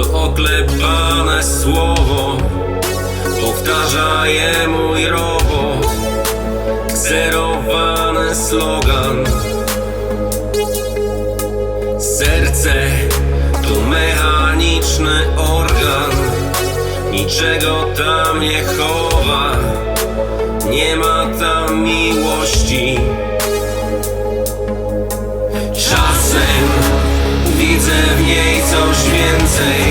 To oklepane słowo. Powtarza je mój robot. Zerowany slogan. Serce to mechaniczny organ. Niczego tam nie chowa. Nie ma tam miłości. Czasem widzę w niej coś więcej.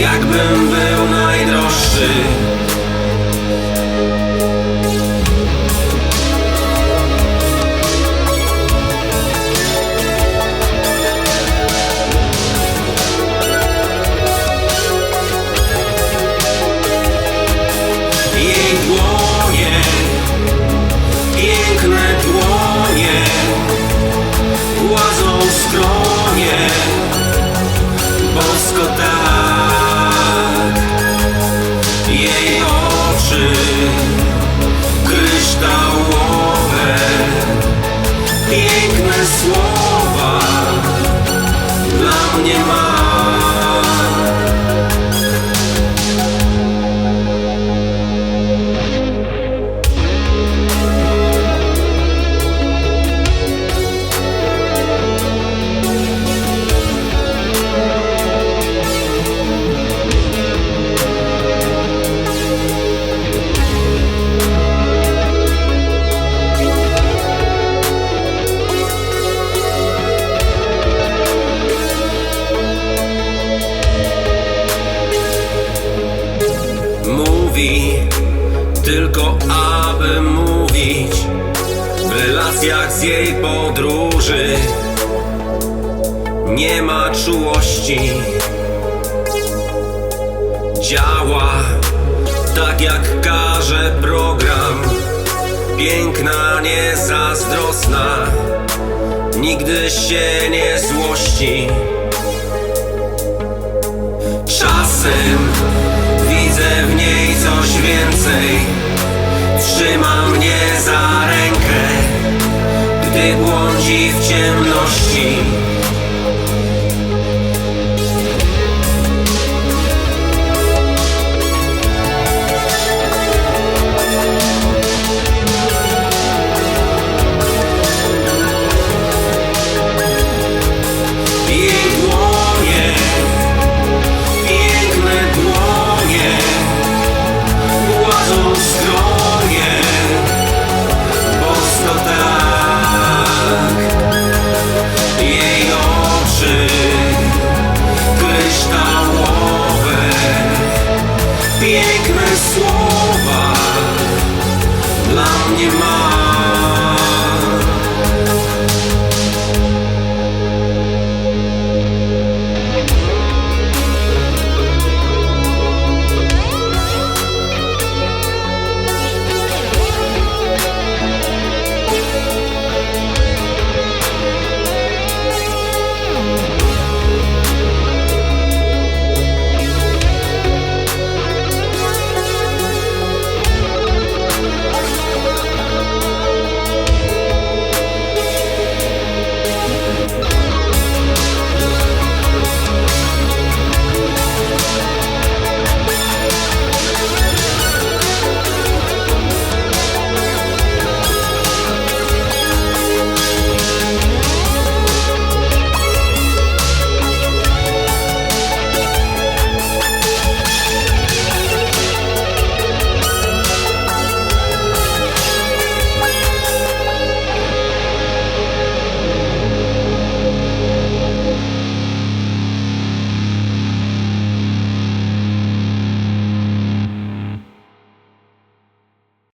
Jakbym był najdroższy mówi Tylko aby mówić W relacjach z jej podróży Nie ma czułości. Działa tak jak każe program. Piękna, niezazdrosna Nigdy się nie złości. Czasem więcej. Trzyma mnie za rękę Gdy błądzi w ciemności